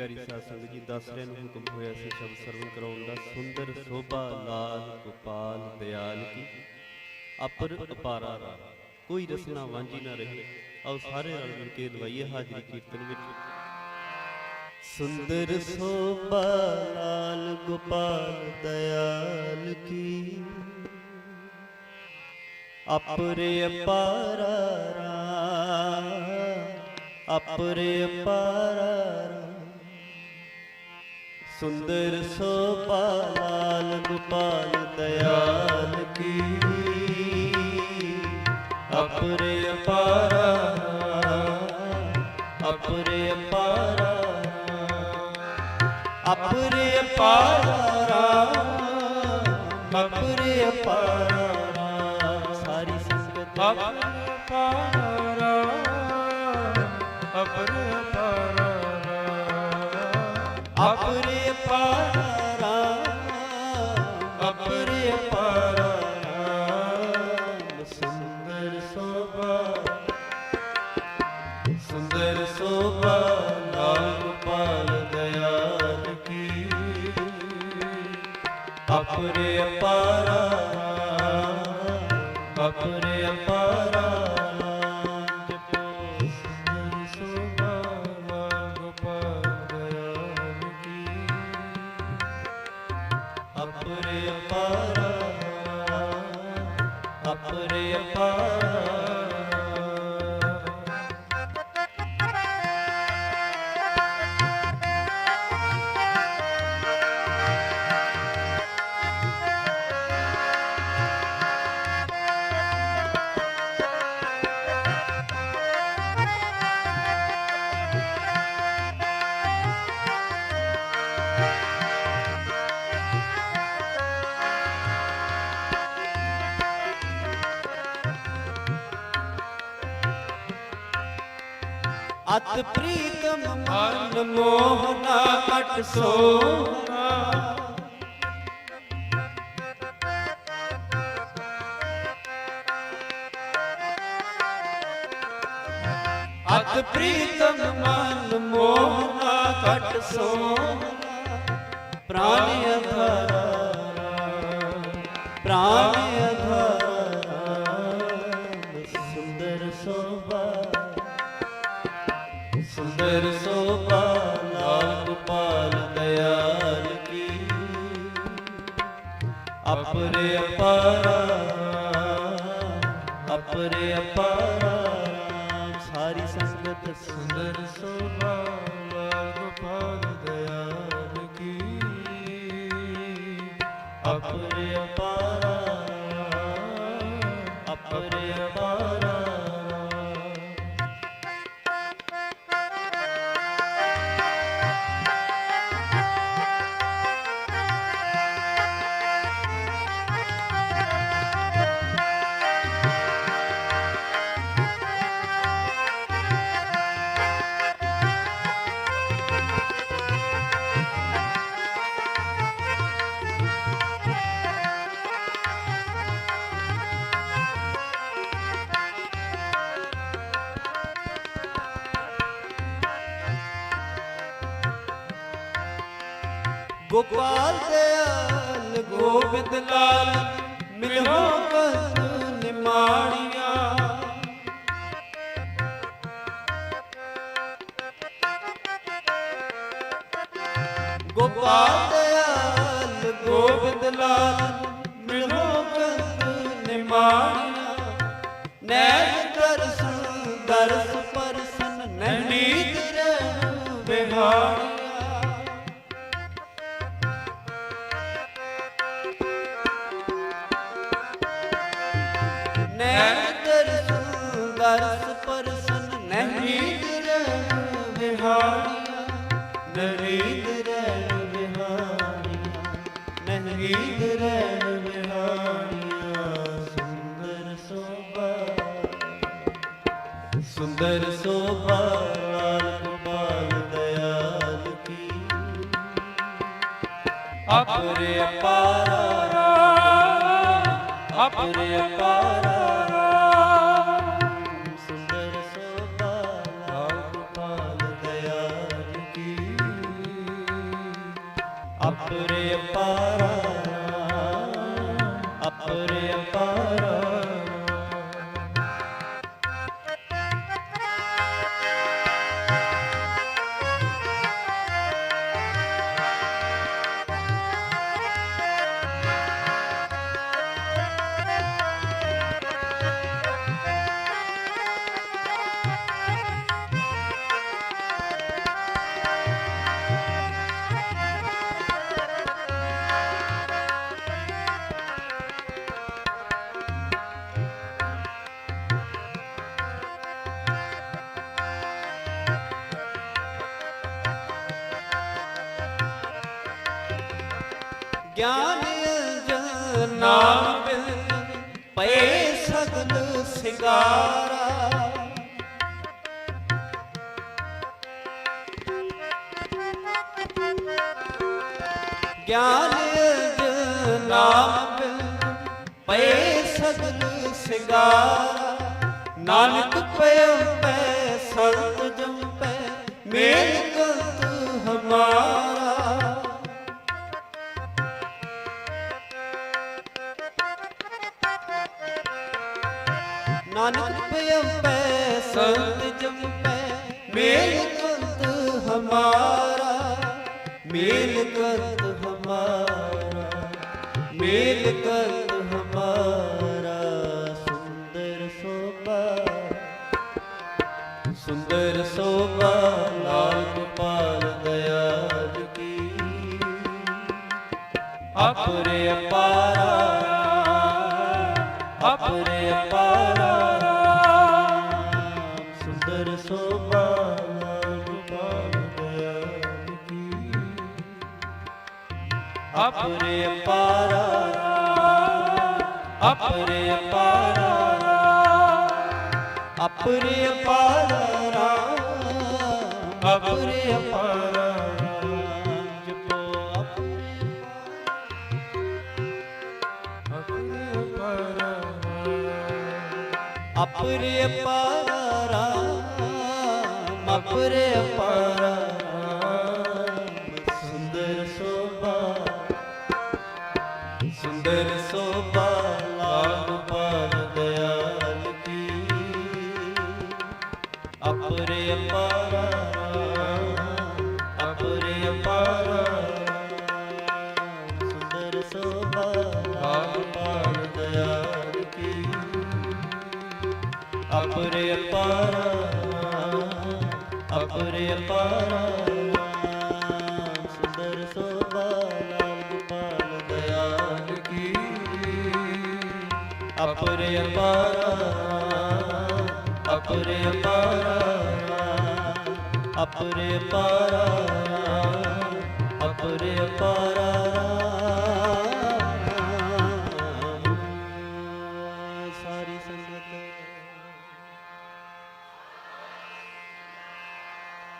ਪਿਆਰੀ ਸਾਧ ਸੰਗਤ ਜੀ ਦਸ ਰਹੇ ਨੂੰ ਹੁਕਮ ਹੋਇਆ ਸੀ ਸ਼ਬਦ ਸਰਵਨ ਕਰਾਉਣ ਦਾ। ਸੁੰਦਰ ਸੋਭਾ, ਲਾਲ ਗੋਪਾਲ, ਦਿਆਲ ਕੀ? ਅਪਰ ਅਪਾਰਾ ਰਾ ਕੋਈ ਰਸਨਾ ਵਾਂਝੀ ਨਾ ਰਹੇ। ਆਓ ਸਾਰੇ ਰਲ ਮਿਲ ਕੇ ਲਵਾਈਏ ਹਾਜ਼ਰੀ ਕੀਰਤਨ ਵਿੱਚ। ਸੁੰਦਰ ਸੋਭਾ, ਲਾਲ ਗੋਪਾਲ, ਦਿਆਲ ਕੀ? ਅਪਰੇ ਅਪਾਰਾ ਰਾ ਅਪਰੇ ਅਪਾਰਾ ਰਾ ਸੁੰਦਰ ਸੋਭਾ ਲਾਲ ਗੋਪਾਲ ਦਿਆਲ ਕੀ। ਅਪਰੇ ਅਪਾਰਾ ਅਪਰੇ ਅਪਾਰਾ ਅਪਰੇ ਅਪਾਰਾ ਅਪਰੇ ਅਪਾਰਾ। ਸਾਰੀ ਸੰਗਤ ਅਪਰੇ ਅਪਾਰਾ ਅਪਰੇ ਅਪਾਰਾ ਅਪਰੇ ਅਪਾਰਾ ਅਪਰੇ ਅਪਾਰਾ ਅਤ ਪ੍ਰੀਤਮ ਮਨ ਮੋਹਨਾ ਕਟ ਸੋਨਾ ਅਤ ਪ੍ਰੀਤਮ ਮਨ ਮੋਹਨਾ ਕਟ ਸੋਨਾ ਪ੍ਰਾਨ ਅਧਾਰਾ ਸੁੰਦਰ ਸੋਭਾ ਲਾਲ ਗੋਪਾਲ ਦਿਆਲ ਕੀ। ਅਪਰੇ ਅਪਾਰਾ ਅਪਰੇ ਅਪਾਰਾ ਸਾਰੀ ਸੰਗਤ ਸੁੰਦਰ ਸੋਭਾ ਗੋਪਾਲ ਦਿਆਲ ਗੋਬਿੰਦ ਲਾਲ, ਮਿਲੋ ਕਸ ਨਿਮਾਣੀਆਂ। ਗੋਪਾਲ ਦਿਆਲ ਗੋਬਿੰਦ ਲਾਲ, ਮਿਲੋ ਕਸ ਨਿਮਾਣੀਆਂ। ਨੈਣ ਦਰਸ਼ਨ ਦਰਸ ਪਰਸਨ ਨੈਣੀ ਰਹਿ ਬਿਹਾਰੀਆਂ। ਨਰੀਦ ਰਹਿ ਵਿਹਾਰੀਆਂ ਨਰੀਦ ਰਹਿ ਵਿਹਾਰੀਆਂ, ਸੁੰਦਰ ਸੋਭਾ ਸੁੰਦਰ ਸੋਭਾ ਲਾਲ ਗੋਪਾਲ ਦਿਆਲ ਕੀ। ਅਪਰੇ ਅਪਾਰਾ ਅਪਰੇ ਅਪਾਰਾ ਅਪਰੇ ਪਾਰਾ ਅਪਰੇ ਪਾਰਾ। ਗਿਆਨ ਅੰਜਨ ਨਾਮ ਬਿਨ ਪਏ ਸਗਲ ਸਿਗਾਰਾ। ਗਿਆਨ ਅੰਜਨ ਨਾਮ ਬਿਨ ਪਏ ਸਗਲ ਸਿਗਾਰਾ। ਨਾਨਕ ਪਿਆ ਪੈ ਸੰਤ ਜਮ ਮੇਲ ਕੰਤ ਹਮਾਰਾ। ਨਾਨਕ ਪਿਆਪੈ ਸੰਤ ਜੰਪੈ ਮੇਲ ਕੰਤ ਹਮਾਰਾ ਮੇਲ ਕੰਤ ਹਮਾਰਾ ਮੇਲ ਕੰਤ ਅਪਰੇ ਅਪਾਰਾ ਅਪਰੇ ਅਪਾਰਾ ਅਪਰੇ ਅਪਾਰਾ ਅਪਰੇ ਅਪਾਰਾ ਜਪੋ ਅਪਰੇ ਅਪਰੇ ਅਪਾਰਾ ਅਪਰੇ ਅਪਾਰਾ ਅਪਰੇ ਅਪਾਰਾ। ਸੁੰਦਰ ਸੋਭਾ ਲਾਲ ਗੋਪਾਲ ਦਇਆਲ ਕੀ। ਅਪਰੇ ਅਪਾਰਾ ਅਪਰੇ ਅਪਾਰਾ। ਸੁੰਦਰ ਸੋਭਾ ਲਾਲ ਗੋਪਾਲ ਕੀ। ਅਪਰੇ ਅਪਾਰਾ। ਅਪਰੇ ਅਪਾਰਾ ਅਪਰੇ ਅਪਾਰਾ ਅਪਰੇ ਅਪਾਰਾ